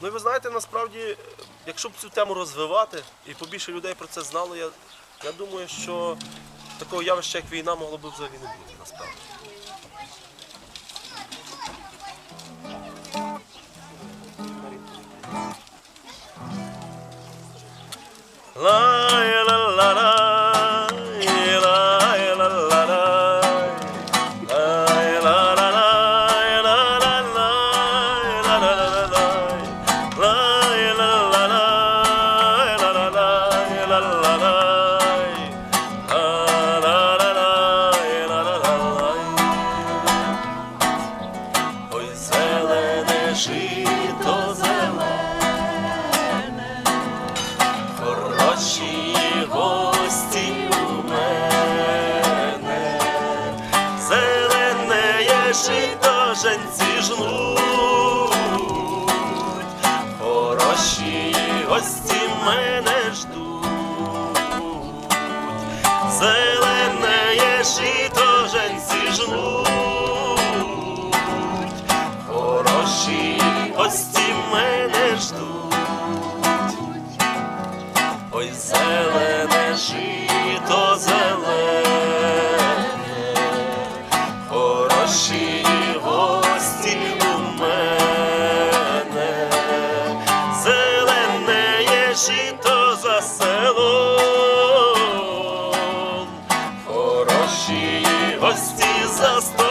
Ну і ви знаєте, насправді, якщо б цю тему розвивати і побільше людей про це знало, я, я думаю, що такого явища, як війна, могло б взагалі не бути насправді. Ла жито зелене, хороші гості у мене, зелене є жито женці жнуть, хороші гості мене мене ждуть. Ой, зелене жито зелене, хороші гості у мене, зелене є жито за селом, хороші гості за столом,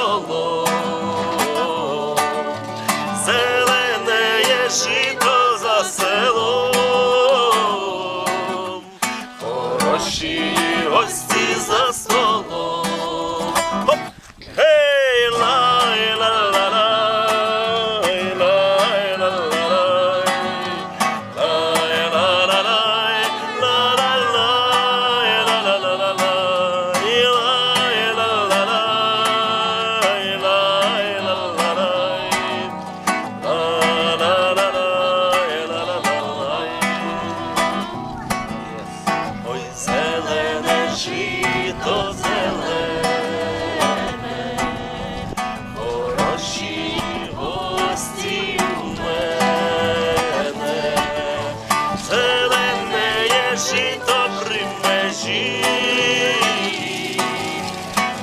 зелене є жито при межі,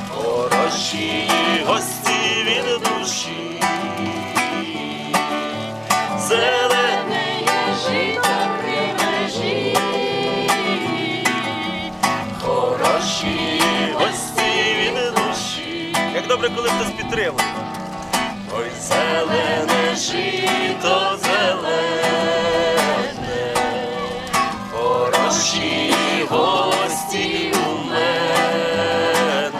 хороші гості від душі. Зелене жито при межі, хороші гості від душі. Як добре, коли хтось підтримує. Ой, зелене жито зелене, Чужі гості у мене,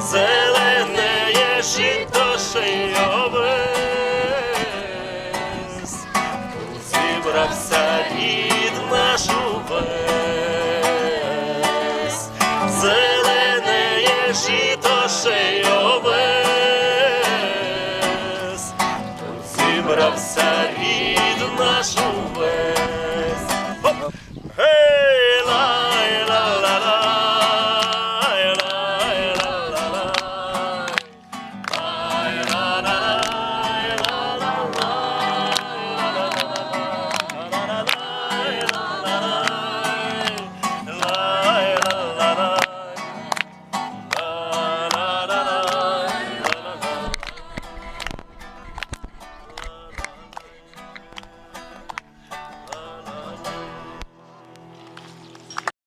зелене є жито овес, тут зібрався рід наш увесь, зелене є жито овес, тут зібрався.